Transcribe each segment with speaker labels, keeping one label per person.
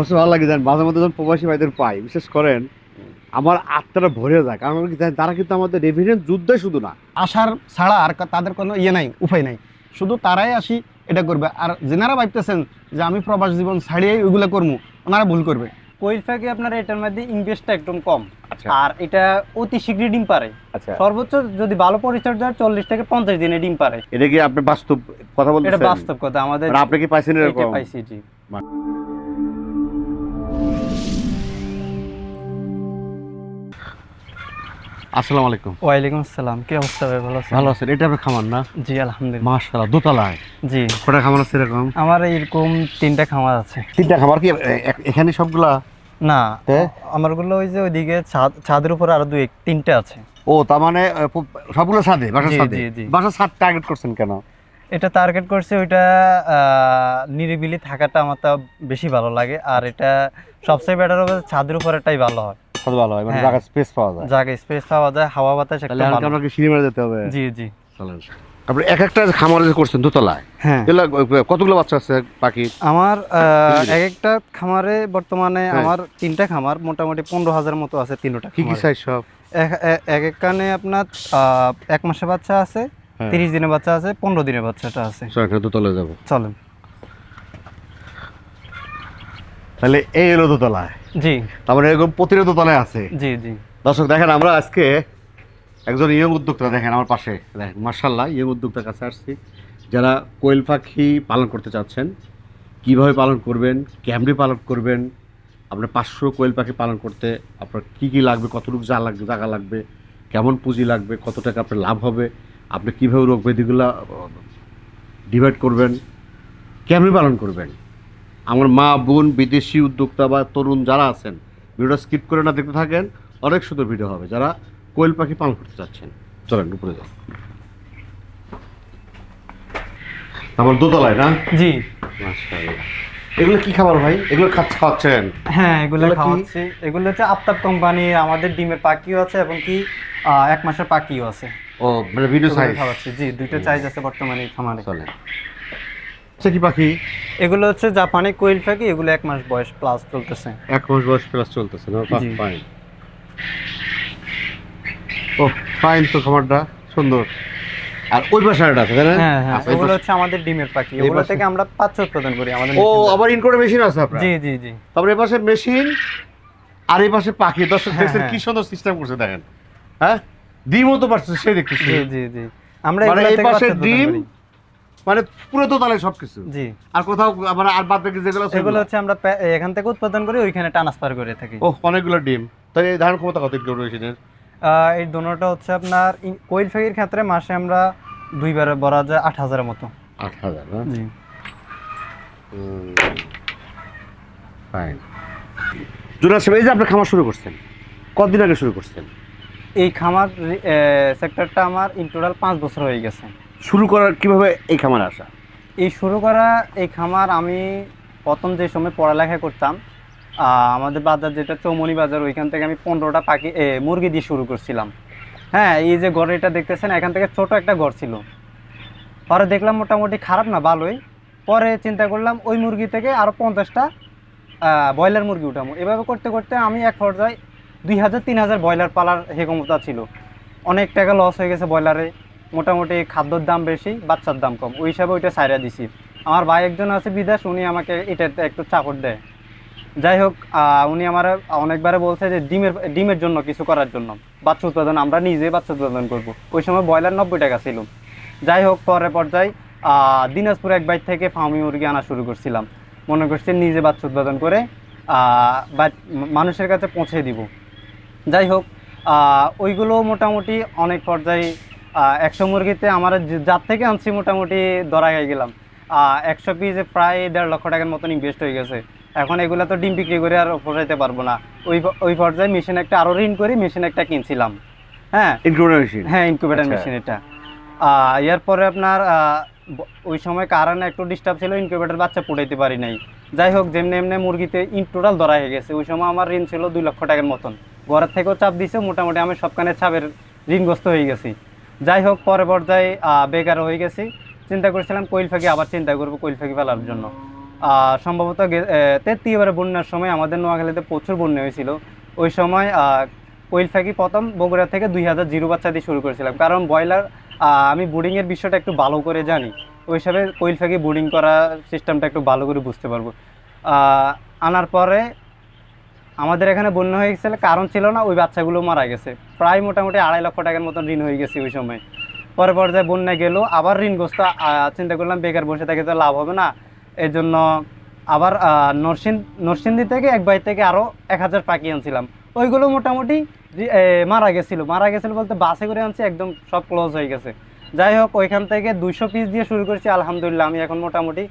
Speaker 1: সবচেয়ে ভালো লাগে জানেন মাঝে মধ্যে যখন প্রবাসী ভাইদের পাই বিশেষ করেন আমার আত্মাটা ভরে যায় কারণ তারা কিন্তু আমাদের রেভিডেন্ট যুদ্ধে শুধু না
Speaker 2: আসার ছাড়া আর তাদের কোনো ইয়ে নাই উপায় নাই। শুধু তারাই আসি এটা করবে। আর যেনারা ভাবতেছেন যে আমি প্রবাস জীবন ছাড়িয়ে ওইগুলো করব ওনারা ভুল করবে।
Speaker 3: কোয়েল আপনার এটার মধ্যে ইনভেস্টটা একদম কম?
Speaker 1: আচ্ছা।
Speaker 3: আর এটা অতি শীঘ্রই ডিম পারে
Speaker 1: আচ্ছা।
Speaker 3: সর্বোচ্চ যদি ভালো পরিচর্যা চল্লিশ থেকে পঞ্চাশ দিনে ডিম পারে
Speaker 1: এটা কি আপনি বাস্তব কথা বলতে
Speaker 3: এটা বাস্তব কথা আমাদের
Speaker 1: আপনি কি পাইছেন
Speaker 3: পাইছি জি।
Speaker 1: আসসালামু আলাইকুম।
Speaker 3: ওয়ালাইকুম আসসালাম। কি অবস্থা ভাই? ভালো আছেন?
Speaker 1: ভালো আছেন এটা আপনার খামার না?
Speaker 3: জি আলহামদুলিল্লাহ।
Speaker 1: মাশাআল্লাহ দোতলায়।
Speaker 3: জি।
Speaker 1: কটা খামার আছে এরকম?
Speaker 3: আমার এরকম তিনটা খামার আছে।
Speaker 1: তিনটা খামার কি এখানে সবগুলা?
Speaker 3: না? আমারগুলো ওই যে ওইদিকে ছাদ ছাদের উপরে আরও দুই তিনটা আছে।
Speaker 1: ও তার মানে সবগুলো ছাদে বাসার ছাদে। বাসার ছাদ টার্গেট করছেন কেন?
Speaker 3: এটা টার্গেট করছে ওইটা নিরিবিলি থাকাটা আমার তা বেশি ভালো লাগে। আর এটা সবচেয়ে বেটার হবে ছাদের উপরেটাই ভালো হয়।
Speaker 1: ছাদ ভালো হয় মানে
Speaker 3: হ্যাঁ।
Speaker 1: জায়গা স্পেস পাওয়া যায়।
Speaker 3: জায়গায় স্পেস পাওয়া যায় হাওয়া বাতাস একটা ভালো
Speaker 1: আপনাকে সিঁড়ি মেরে যেতে হবে।
Speaker 3: জি জি।
Speaker 1: চলেন। আপনি এক একটা খামার করছেন দোতলায়।
Speaker 3: হ্যাঁ।
Speaker 1: কতগুলো বাচ্চা আছে পাখি
Speaker 3: আমার এক একটা খামারে বর্তমানে
Speaker 1: হ্যাঁ।
Speaker 3: আমার তিনটা খামার মোটামুটি পনেরো হাজার মতো আছে তিনটা
Speaker 1: কি কি সাইজ সব?
Speaker 3: এক- কানে আপনার এক মাসের বাচ্চা আছে
Speaker 1: হ্যাঁ।
Speaker 3: তিরিশ দিনের বাচ্চা আছে পনেরো দিনের বাচ্চাটা আছে।
Speaker 1: দোতলায় যাব।
Speaker 3: চলেন।
Speaker 1: তাহলে এই এলো দোতলায়।
Speaker 3: জি।
Speaker 1: তার মানে এরকম প্রতিটা দোতলায় আছে।
Speaker 3: জি জি।
Speaker 1: দর্শক দেখেন আমরা আজকে একজন ইয়ং উদ্যোক্তা দেখেন আমার পাশে দেখেন মার্শাল্লাহ ইয়ং উদ্যোক্তার কাছে আসছি যারা কোয়েল পাখি পালন করতে চাচ্ছেন কীভাবে পালন করবেন কেমনি পালন করবেন আপনার পাঁচশো কোয়েল পাখি পালন করতে আপনার কি কি লাগবে কতটুকু যা লাগবে জায়গা লাগবে কেমন পুঁজি লাগবে কত টাকা আপনার লাভ হবে আপনি কীভাবে রোগ ব্যাধিগুলো ডিভাইড করবেন কেমনি পালন করবেন আমার মা বোন বিদেশি উদ্যোক্তা বা তরুণ যারা আছেন ভিডিওটা স্কিপ করে না দেখতে থাকেন অনেক সুন্দর ভিডিও হবে। যারা কোয়েল পাখি পালন করতে চাচ্ছেন চলেন উপরে যান আমার দোতলায় না?
Speaker 3: জি।
Speaker 1: এগুলো কি খাবার ভাই? এগুলো খাওয়াচ্ছেন?
Speaker 3: হ্যাঁ এগুলো খাওয়াচ্ছি। এগুলো হচ্ছে আফতাব কোম্পানির আমাদের ডিমের পাখিও আছে এবং কি এক মাসের পাখিও আছে।
Speaker 1: ও মানে ভিডিও সাইজ
Speaker 3: খাওয়াচ্ছি। জি দুইটা চাইজ আছে বর্তমানে খামারে।
Speaker 1: চলেন। সে কি পাখি?
Speaker 3: এগুলো হচ্ছে জাপানি কোয়েল পাখি এগুলো এক মাস বয়স প্লাস চলতেছে।
Speaker 1: এক মাস বয়স প্লাস চলতেছে না?
Speaker 3: জি।
Speaker 1: ফাইন ও ফাইন তো খাবারটা সুন্দর। আর ওই পাশাটা আছে তাই না?
Speaker 3: হ্যাঁ হ্যাঁ
Speaker 1: আচ্ছা, এই
Speaker 3: এগুলো
Speaker 1: পাশে-
Speaker 3: হচ্ছে আমাদের ডিমের পাখি।
Speaker 1: এই
Speaker 3: এগুলো
Speaker 1: পাশে-
Speaker 3: থেকে আমরা বাচ্চা উৎপাদন করি আমাদের
Speaker 1: ও আবার ইনকোড মেশিন আছে আপনার।
Speaker 3: জি জি জি।
Speaker 1: তারপরে এপাশে মেশিন আর এই পাশে পাখি। দর্শক
Speaker 3: হ্যাঁ,
Speaker 1: দেখছেন
Speaker 3: হ্যাঁ।
Speaker 1: কি সুন্দর সিস্টেম করছে দেখেন। হ্যাঁ? ডিমও তো পারছে সেই দেখতেছি।
Speaker 3: জি জি জি। আমরা
Speaker 1: মানে
Speaker 3: এগুলো
Speaker 1: এই
Speaker 3: থেকে
Speaker 1: পাশে
Speaker 3: বাচ্চা উৎপাদন
Speaker 1: ডিম
Speaker 3: করি।
Speaker 1: মানে পুরো তো তাহলে সবকিছু।
Speaker 3: জি।
Speaker 1: আর কোথাও আবার আর বাদ বাকি যেগুলো
Speaker 3: এগুলো হচ্ছে আমরা এখান থেকে উৎপাদন করি ওইখানে ট্রান্সফার করে থাকি।
Speaker 1: ও অনেকগুলো ডিম। তাহলে এই ধারণ ক্ষমতা কত কিলো
Speaker 3: আহ, এই দোনোটা হচ্ছে আপনার কোয়েল পাখির ক্ষেত্রে মাসে আমরা দুইবার বলা যায় আট হাজারের মতো।
Speaker 1: আট হাজার
Speaker 3: জি।
Speaker 1: ফাইন জুনাস এই যে আপনি খামার শুরু করছেন কতদিন আগে শুরু করছেন?
Speaker 3: এই খামার সেক্টরটা আমার ইন টোটাল পাঁচ বছর হয়ে গেছে।
Speaker 1: শুরু করার কীভাবে এই খামারে আসা?
Speaker 3: এই শুরু করা এই খামার আমি প্রথম যে সময় পড়ালেখা করতাম আমাদের বাজার যেটা চৌমনি বাজার ওইখান থেকে আমি পনেরোটা পাখি মুরগি দিয়ে শুরু করছিলাম। হ্যাঁ এই যে ঘর এটা দেখতেছেন এখান থেকে ছোট একটা ঘর ছিল। পরে দেখলাম মোটামুটি খারাপ না ভালোই। পরে চিন্তা করলাম ওই মুরগি থেকে আরও পঞ্চাশটা ব্রয়লার মুরগি উঠাবো। এভাবে করতে করতে আমি এক পর্যায়ে দুই হাজার, তিন হাজার ব্রয়লার পালার হেকমতা ছিল। অনেক টাকা লস হয়ে গেছে ব্রয়লারে। মোটামুটি খাদ্যর দাম বেশি, বাচ্চার দাম কম। ওই হিসাবে ওইটা সাইরা দিছি। আমার ভাই একজন আছে বিদেশ, উনি আমাকে এটাতে একটু চাপড় দেয়। যাই হোক উনি আমার অনেকবারে বলছে যে ডিমের ডিমের জন্য কিছু করার জন্য। বাচ্চা উৎপাদন, আমরা নিজে বাচ্চা উৎপাদন করব। ওই সময় ব্রয়লার নব্বই টাকা ছিল। যাই হোক, পরে পর্যায়ে দিনাজপুর এক বাইর থেকে ফার্মি মুরগি আনা শুরু করছিলাম। মনে করছি নিজে বাচ্চা উৎপাদন করে মানুষের কাছে পৌঁছে দিব। যাই হোক ওইগুলো মোটামুটি অনেক পর্যায়ে একশো মুরগিতে আমার যার থেকে আনছি মোটামুটি ধরা গিয়ে গেলাম। একশো পিসে প্রায় দেড় লক্ষ টাকার মতন ইনভেস্ট হয়ে গেছে। এখন এগুলো তো ডিম বিক্রি করে আর পোষাইতে পারব না। ওই ওই পর্যায়ে মেশিন একটা আরও ঋণ করে মেশিন একটা কিনছিলাম। হ্যাঁ?
Speaker 1: ইনক্লুডিং মেশিন
Speaker 3: হ্যাঁ ইনকিউবেটর
Speaker 1: আচ্ছা।
Speaker 3: মেশিন এটা। এরপরে আপনার ওই সময় কারণে একটু ডিস্টার্ব ছিল ইনকিউবেটর বাচ্চা ফুটাইতে পারি নাই। যাই হোক যেমনি এমনি মুরগিতে ইন টোটাল ধরা হয়ে গেছে। ওই সময় আমার ঋণ ছিল দুই লক্ষ টাকার মতন। ঘরের থেকেও চাপ দিছে, মোটামুটি আমি সবখানে চাপের ঋণগ্রস্ত হয়ে গেছি। যাই হোক পরে পর্যায়ে বেকার হয়ে গেছি। চিন্তা করেছিলাম কোয়েল ফাঁকি, আবার চিন্তা করব কোয়েল ফাঁকি ফেলার জন্য। সম্ভবত তেত্রিবারে বন্যার সময় আমাদের নোয়াখালীতে প্রচুর বন্যা হয়েছিল। ওই সময় কোয়েল পাখি প্রথম বগুড়া থেকে দুই হাজার জিরো বাচ্চা দিয়ে শুরু করেছিলাম। কারণ ব্রয়লার আমি বুডিংয়ের বিষয়টা একটু ভালো করে জানি। ওই হিসাবে কোয়েল পাখি বুডিং করা সিস্টেমটা একটু ভালো করে বুঝতে পারব। আনার পরে আমাদের এখানে বন্যা হয়ে গেছিল কারণ ছিল না, ওই বাচ্চাগুলো মারা গেছে। প্রায় মোটামুটি আড়াই লক্ষ টাকার মতন ঋণ হয়ে গেছে ওই সময়। পরে পর্যায়ে বন্যা গেল, আবার ঋণগ্রস্ত চিন্তা করলাম বেকার বসে থেকে তো লাভ হবে না। এর জন্য আবার নরসিং, নরসিংদী থেকে এক বাই থেকে আরও এক হাজার পাখি আনছিলাম। ওইগুলো মোটামুটি মারা গেছিল। মারা গেছিল বলতে বাসে করে আনছি, একদম সব ক্লোজ হয়ে গেছে। যাই হোক, ওইখান থেকে দুইশো পিস দিয়ে শুরু করছি, আলহামদুলিল্লাহ, আমি এখন মোটামুটি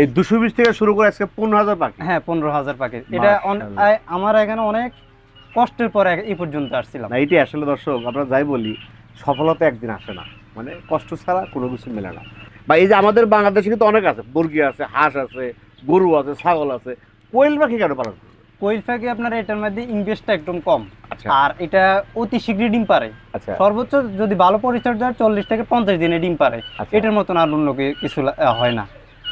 Speaker 1: এই দুশো বিশ থেকে শুরু করে আজকে পনেরো হাজার পাখি।
Speaker 3: হ্যাঁ পনেরো হাজার পাখি। এটা আমার এখানে অনেক কষ্টের পরে এই পর্যন্ত আসছিলাম।
Speaker 1: এটি আসলে দর্শক আমরা যাই বলি সফলতা একদিন আসে না। মানে কষ্ট ছাড়া কোনো কিছু মেলে না। বা এই যে আমাদের বাংলাদেশে কিন্তু অনেক আছে মুরগি আছে হাঁস আছে গরু আছে ছাগল আছে। কোয়েল পাখি কেন পালন?
Speaker 3: কোয়েল পাখি আপনার এটার মধ্যে ইনভেস্টটা একদম কম।
Speaker 1: আচ্ছা।
Speaker 3: আর এটা অতি শীঘ্রই ডিম পারে।
Speaker 1: আচ্ছা।
Speaker 3: সর্বোচ্চ যদি ভালো পরিচর্যা চল্লিশ থেকে পঞ্চাশ দিনে ডিম পারে।
Speaker 1: আচ্ছা।
Speaker 3: এটার মতন আর অন্য কিছু হয় না।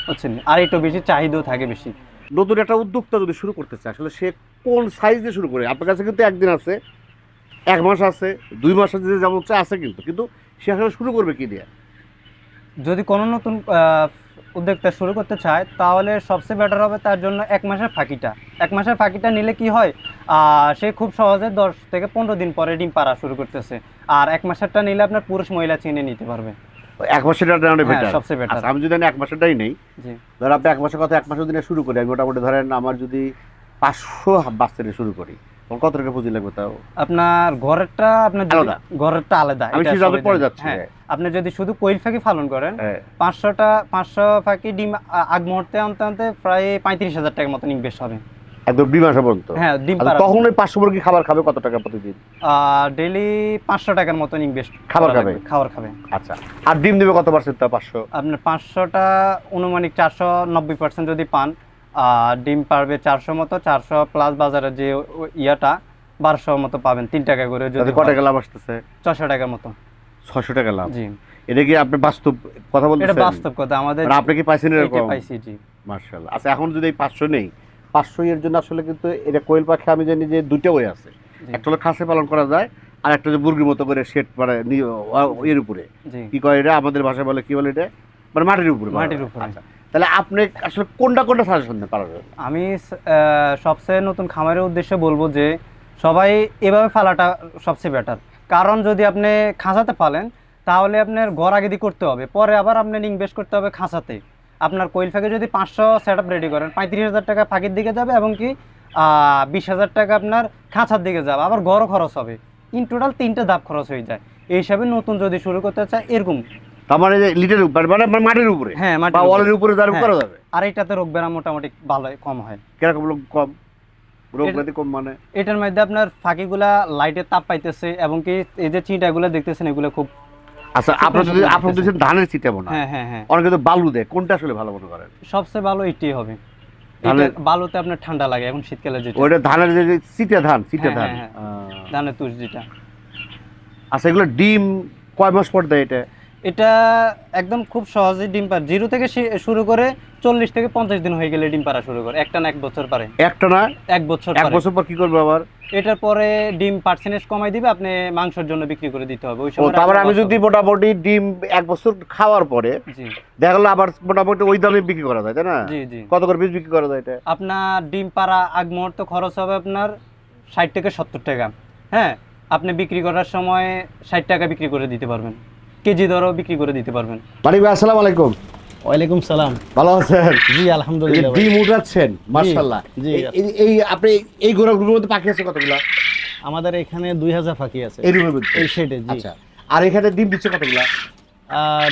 Speaker 3: বুঝছেন? আর একটু বেশি চাহিদাও থাকে বেশি।
Speaker 1: নতুন একটা উদ্যোক্তা যদি শুরু করতে চায় আসলে সে কোন সাইজ দিয়ে শুরু করে? আপনার কাছে কিন্তু একদিন আছে এক মাস আছে দুই মাস আছে যেমন চায় আছে কিন্তু। কিন্তু সে আসলে শুরু করবে কি দিয়ে?
Speaker 3: যদি কোনো নতুন উদ্যোক্তা শুরু করতে চায় তাহলে সবচেয়ে বেটার হবে তার জন্য এক মাসের ফাঁকিটা। এক মাসের ফাঁকিটা নিলে কি হয়? সে খুব সহজে দশ থেকে পনেরো দিন পরে ডিম পাড়া শুরু করতেছে। আর এক মাসেরটা নিলে আপনার পুরুষ মহিলা চিনে নিতে পারবে।
Speaker 1: এক মাসের অনেক
Speaker 3: হ্যাঁ,
Speaker 1: বেটার
Speaker 3: সবচেয়ে।
Speaker 1: আচ্ছা আমি যদি এক মাসেরটাই নেই ধর আপনি এক মাসের কথা এক মাসের দিনে শুরু করি আমি মোটামুটি ধরেন আমার যদি পাঁচশো বাচ্চা দিয়ে শুরু করি কত টাকা পুঁজি লাগবে তাও
Speaker 3: আপনার ঘরেরটা আপনার
Speaker 1: আলাদা।
Speaker 3: ঘরেরটা আলাদা
Speaker 1: আমি
Speaker 3: জানে।
Speaker 1: যাচ্ছি
Speaker 3: হ্যাঁ আপনি যদি শুধু কোয়েল পাখি পালন করেন
Speaker 1: হ্যাঁ
Speaker 3: পাঁচশোটা পাঁচশো পাখি ডিম আগ মুহূর্তে আনতে আনতে প্রায় পঁয়ত্রিশ হাজার টাকার মতন ইনভেস্ট হবে
Speaker 1: একদম ডিম আসা পর্যন্ত।
Speaker 3: হ্যাঁ ডিম
Speaker 1: আচ্ছা, তখন ওই পাঁচশো মুরগি খাবার খাবে কত টাকা প্রতিদিন?
Speaker 3: ডেলি পাঁচশো টাকার মতন ইনভেস্ট
Speaker 1: খাবার খাবে?
Speaker 3: খাবার খাবে।
Speaker 1: আচ্ছা আর ডিম দেবে কত পার্সেন্ট তা পাঁচশো?
Speaker 3: আপনার পাঁচশোটা অনুমানিক চারশো নব্বই পার্সেন্ট যদি পান ডিম পারবে চারশো মতো চারশো প্লাস বাজারে যে ইয়াটা বারোশো মতো পাবেন তিন টাকা করে যদি
Speaker 1: তাতে ক টাকা লাভ আসতেছে?
Speaker 3: ছশো টাকার মতো।
Speaker 1: ছশো টাকা লাভ।
Speaker 3: জি।
Speaker 1: এটা কি আপনি বাস্তব কথা
Speaker 3: এটা বাস্তব কথা আমাদের
Speaker 1: আপনি কি পাইছেন এরকম?
Speaker 3: পাইছি জি।
Speaker 1: মার্শাল্লাহ আচ্ছা এখন যদি এই পাঁচশো নেই পাঁচশো এর জন্য আসলে কিন্তু এটা কোয়েল পাখি আমি জানি যে দুটো ওয়ে আছে। একটা হলো খাসে পালন করা যায় আর একটা যে মুরগির মতো করে শেড মানে এর উপরে। কি করে এটা? আমাদের ভাষায় বলে কি বলে এটা? মানে মাটির উপরে
Speaker 3: মাটির উপরে।
Speaker 1: আচ্ছা তাহলে আপনি আসলে কোনটা কোনটা সাজেশন দেন পালন
Speaker 3: আমি সবচেয়ে নতুন খামারের উদ্দেশ্যে বলব যে সবাই এভাবে ফালাটা সবচেয়ে বেটার কারণ যদি আপনি খাঁচাতে পালেন তাহলে আপনার ঘর আগে দিয়ে করতে হবে পরে আবার আপনার ইনভেস্ট করতে হবে খাঁচাতে। আপনার কোয়েল ফাঁকে যদি পাঁচশো সেট রেডি করেন পঁয়ত্রিশ হাজার টাকা ফাঁকির দিকে যাবে এবং কি বিশ হাজার টাকা আপনার খাঁচার দিকে যাবে। আবার ঘরও খরচ হবে। ইন টোটাল তিনটে ধাপ খরচ হয়ে যায়। এই হিসাবে নতুন যদি শুরু করতে চায় এরকম।
Speaker 1: তার মানে যে লিটার উপরে মানে মাটির উপরে?
Speaker 3: হ্যাঁ
Speaker 1: বা ওয়ালের
Speaker 3: উপরে।
Speaker 1: উপরে
Speaker 3: হ্যাঁ।
Speaker 1: করা যাবে?
Speaker 3: আর এইটাতে রোগ বেড়া মোটামুটি ভালো কম হয়।
Speaker 1: কীরকম লোক কম? রোগ ব্যাধি কম মানে?
Speaker 3: এটার মধ্যে আপনার ফাঁকিগুলা লাইটের তাপ পাইতেছে এবং কি এই যে চিঁটাগুলো দেখতেছেন এগুলো খুব
Speaker 1: আচ্ছা আপনারা যদি আপনারা দিচ্ছেন ধানের চিটা মনে হ্যাঁ
Speaker 3: হ্যাঁ হ্যাঁ
Speaker 1: অনেকে তো বালু দেয় কোনটা আসলে ভালো মনে করেন?
Speaker 3: সবচেয়ে ভালো এটাই হবে। বালুতে আপনার ঠান্ডা লাগে এখন শীতকালে যেটা।
Speaker 1: ওইটা ধানের যে চিটা ধান চিটা
Speaker 3: হ্যাঁ,
Speaker 1: ধান।
Speaker 3: হ্যাঁ, ধানের তুষ যেটা।
Speaker 1: আচ্ছা এগুলো ডিম কয় মাস পর দেয় এটা?
Speaker 3: এটা একদম খুব সহজে ডিম পার জিরো থেকে শুরু করে চল্লিশ থেকে পঞ্চাশ দিন হয়ে গেলে ডিম পাড়া শুরু করে। একটা না এক বছর পারে।
Speaker 1: একটা না
Speaker 3: এক বছর
Speaker 1: এক বছর পর কি করবে আবার?
Speaker 3: এটার পরে ডিম পার্সেন্টেজ কমাই দিবে আপনি মাংসের জন্য বিক্রি করে দিতে হবে। ওই সময়
Speaker 1: তারপরে আমি যদি মোটামুটি ডিম এক বছর খাওয়ার পরে দেখা গেলো আবার মোটামুটি ওই দামে বিক্রি করা যায় তাই না?
Speaker 3: জি জি।
Speaker 1: কত করে বিক্রি করা যায় এটা?
Speaker 3: আপনার ডিম পাড়া আগ মুহূর্তে খরচ হবে আপনার ষাট থেকে সত্তর টাকা। হ্যাঁ আপনি বিক্রি করার সময় ষাট টাকা বিক্রি করে দিতে পারবেন। কেজি দরও বিক্রি করে দিতে পারবেন।
Speaker 1: মালিক ভাই আসসালামু আলাইকুম।
Speaker 2: ওয়ালাইকুম সালাম।
Speaker 1: ভালো আছেন?
Speaker 2: জি
Speaker 1: এই
Speaker 2: আলহামদুলিল্লাহ।
Speaker 1: ডিম উঠাচ্ছেন মার্শাল্লাহ
Speaker 2: জি।
Speaker 1: এই- এই আপনি এই গোড়াগুলোর মধ্যে পাখি আছে কতগুলা?
Speaker 2: আমাদের এখানে দুই হাজার ফাঁকি আছে।
Speaker 1: এই রুমের মধ্যে?
Speaker 2: এই শেডে জি।
Speaker 1: আচ্ছা। আর এখানে ডিম দিচ্ছে কতগুলা?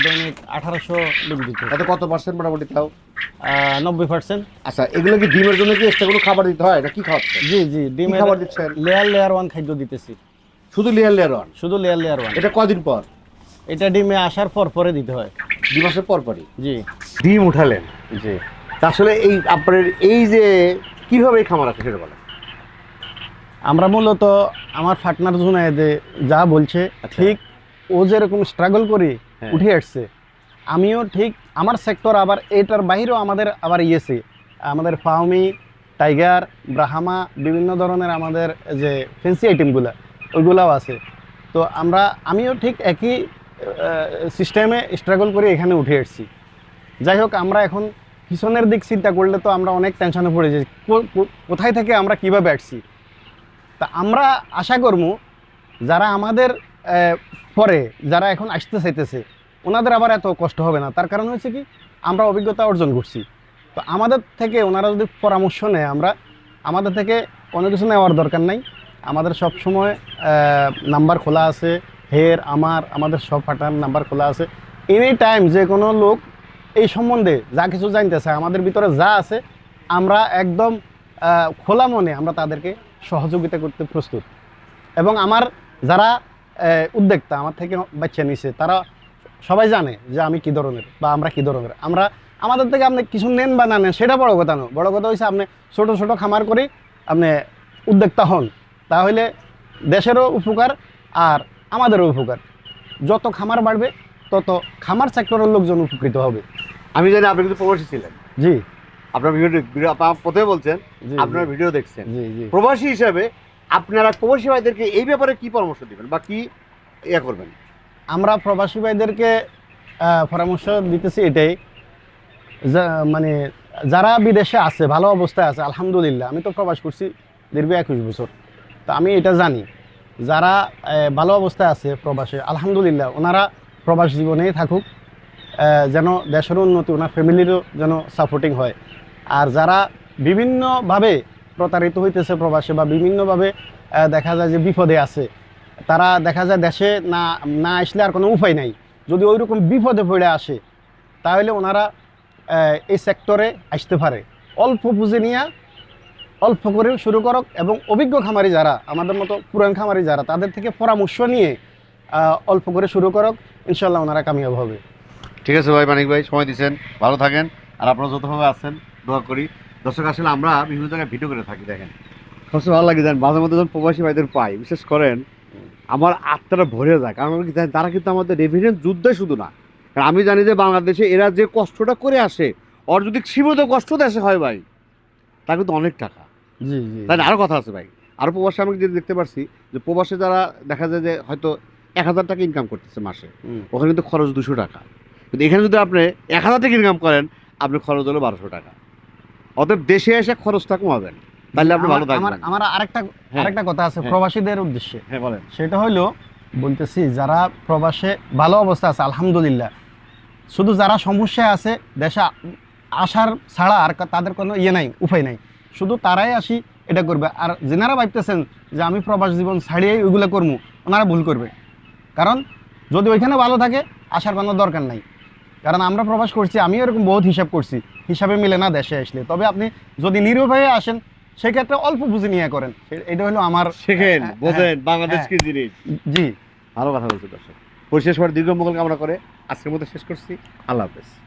Speaker 2: দৈনিক আঠারোশো ডিম দিতে
Speaker 1: তাতে কত পার্সেন্ট মোটামুটি তাও?
Speaker 2: নব্বই পার্সেন্ট
Speaker 1: আচ্ছা এগুলো কি ডিমের জন্য কি এক্সট্রা কোনো খাবার দিতে হয়? না কি খাওয়াচ্ছেন
Speaker 2: জি জি
Speaker 1: কি
Speaker 2: ডিমের
Speaker 1: খাবার দিচ্ছেন?
Speaker 2: লেয়ার লেয়ার ওয়ান খাদ্য দিতেছি।
Speaker 1: শুধু লেয়ার লেয়ার ওয়ান
Speaker 2: শুধু লেয়ার লেয়ার ওয়ান
Speaker 1: এটা কদিন পর?
Speaker 2: এটা ডিমে আসার পর পরে দিতে হয়।
Speaker 1: দুই মাসের পর পরই?
Speaker 2: জি।
Speaker 1: ডিম উঠালেন?
Speaker 2: জি।
Speaker 1: তা আসলে এই আপনার এই যে কীভাবে এই খামার আছে সেটা বলেন।
Speaker 2: আমরা মূলত আমার ফাটনার জুনায়েদে যা বলছে
Speaker 1: আচ্ছা।
Speaker 2: ঠিক ও যেরকম স্ট্রাগল করে
Speaker 1: হ্যাঁ।
Speaker 2: উঠে আসছে আমিও ঠিক আমার সেক্টর আবার এটার বাইরেও আমাদের আবার ইয়েছে আমাদের ফাউমি টাইগার ব্রাহামা বিভিন্ন ধরনের আমাদের যে ফেন্সি আইটেমগুলো ওইগুলাও আছে। তো আমরা আমিও ঠিক একই সিস্টেমে স্ট্রাগল করে এখানে উঠে এসেছি। যাই হোক, আমরা এখন পিছনের দিক চিন্তা করলে তো আমরা অনেক টেনশনে পড়ে যাই। কোথায় থেকে আমরা কীভাবে আসছি? তা আমরা আশা করব, যারা আমাদের পরে যারা এখন আসতে চাইতেছে, ওনাদের আবার এত কষ্ট হবে না। তার কারণ হচ্ছে কি, আমরা অভিজ্ঞতা অর্জন করছি। তো আমাদের থেকে ওনারা যদি পরামর্শ নেয়, আমরা আমাদের থেকে কোনো কিছু নেওয়ার দরকার নাই। আমাদের সব সময় নাম্বার খোলা আছে। হের, আমার, আমাদের সব পাঠান নাম্বার খোলা আছে। এনি টাইম যে কোনো লোক এই সম্বন্ধে যা কিছু জানতেছে আমাদের ভিতরে যা আছে, আমরা একদম খোলা মনে আমরা তাদেরকে সহযোগিতা করতে প্রস্তুত। এবং আমার যারা উদ্যোক্তা, আমার থেকে বাচ্চা নিছে, তারা সবাই জানে যে আমি কি ধরনের বা আমরা কি ধরনের। আমরা, আমাদের থেকে আপনি কিছু নেন বা না নেন, সেটা বড় কথা নয়। বড় কথা হচ্ছে আপনি ছোট ছোট খামার করে আপনি উদ্যোক্তা হন। তাহলে দেশেরও উপকার আর আমাদেরও উপকার। যত খামার বাড়বে তত খামার সেক্টরের লোকজন উপকৃত হবে।
Speaker 1: আমি জানি আপনি কিন্তু প্রবাসী ছিলেন।
Speaker 2: জি।
Speaker 1: আপনার ভিডিও প্রথমে বলছেন আপনার ভিডিও দেখছেন।
Speaker 2: জি জি।
Speaker 1: প্রবাসী হিসাবে আপনারা প্রবাসী ভাইদেরকে এই ব্যাপারে কি পরামর্শ দিবেন বা কি ইয়ে করবেন?
Speaker 2: আমরা প্রবাসী ভাইদেরকে পরামর্শ দিতেছি এটাই। মানে যারা বিদেশে আছে ভালো অবস্থায় আছে আলহামদুলিল্লাহ আমি তো প্রবাস করছি দীর্ঘ একুশ বছর। তো আমি এটা জানি। যারা ভালো অবস্থায় আছে প্রবাসে, আলহামদুলিল্লাহ, ওনারা প্রবাস জীবনেই থাকুক যেন দেশের উন্নতি, ওনার ফ্যামিলিরও যেন সাপোর্টিং হয়। আর যারা বিভিন্নভাবে প্রতারিত হইতেছে প্রবাসে বা বিভিন্নভাবে দেখা যায় যে বিপদে আছে, তারা দেখা যায় দেশে না না আসলে আর কোনো উপায় নাই। যদি ওই রকম বিপদে পড়ে আসে, তাহলে ওনারা এই সেক্টরে আসতে পারে। অল্প পুঁজি নিয়ে অল্প করে শুরু করক এবং অভিজ্ঞ খামারি যারা, আমাদের মতো পুরান খামারি যারা, তাদের থেকে পরামর্শ নিয়ে অল্প করে শুরু করক ইনশাল্লাহ ওনারা কামিয়াব হবে।
Speaker 1: ঠিক আছে ভাই, মানিক ভাই, সময় দিচ্ছেন ভালো থাকেন, আর আপনারা যতভাবে আছেন, দোয়া করি। দর্শক, আসলে আমরা বিভিন্ন জায়গায় ভিডিও করে থাকি, দেখেন। সবচেয়ে ভালো লাগে, জানেন, মাঝে মধ্যে যখন প্রবাসী ভাইদের পাই, বিশেষ করেন, আমার আত্মাটা ভরে যায় কারণ তারা কিন্তু আমাদের রেভিডেন্স যুদ্ধে শুধু না। কারণ আমি জানি যে বাংলাদেশে এরা যে কষ্টটা করে আসে, ওর যদি সীমিত কষ্ট দেশে হয় ভাই, তা কিন্তু অনেক টাকা।
Speaker 2: জি জি
Speaker 1: তাই না আরও কথা আছে ভাই। আরও প্রবাসে আমি যেটা দেখতে পারছি যে প্রবাসে যারা দেখা যায় যে হয়তো এক হাজার টাকা ইনকাম করতেছে মাসে ওখানে কিন্তু খরচ দুশো টাকা। কিন্তু এখানে যদি আপনি এক হাজার টাকা ইনকাম করেন আপনি খরচ হলো বারোশো টাকা। অতএব দেশে এসে খরচটা কমাবেন তাহলে আপনি ভালো থাকবেন।
Speaker 2: আমার আরেকটা
Speaker 1: হ্যাঁ।
Speaker 2: আরেকটা কথা আছে
Speaker 1: হ্যাঁ।
Speaker 2: প্রবাসীদের উদ্দেশ্যে।
Speaker 1: হ্যাঁ বলেন।
Speaker 2: সেটা হলো বলতেছি যারা প্রবাসে ভালো অবস্থা আছে আলহামদুলিল্লাহ। শুধু যারা সমস্যায় আছে দেশে আসার ছাড়া আর তাদের কোনো ইয়ে নাই উপায় নাই। শুধু তারাই আসি এটা করবে। আর যেনারা ভাবতেছেন যে আমি প্রবাস জীবন ছাড়িয়ে ওইগুলো করব ওনারা ভুল করবে। কারণ যদি ওইখানে ভালো থাকে আসার কোনো দরকার নাই। কারণ আমরা প্রবাস করছি আমিও এরকম বহুত হিসাব করছি হিসাবে মিলে না দেশে আসলে। তবে আপনি যদি নিরুপায়ে আসেন সেক্ষেত্রে অল্প বুঝে নিয়ে করেন। এটা হলো আমার
Speaker 1: শেখেন
Speaker 2: হ্যাঁ,
Speaker 1: বোঝেন বাংলাদেশ
Speaker 2: হ্যাঁ।
Speaker 1: কি জিনিস?
Speaker 2: জি।
Speaker 1: ভালো কথা বলছি দর্শক। পরিশেষ দীর্ঘ মঙ্গল কামনা করে আজকের মতো শেষ করছি। আল্লাহ হাফেজ।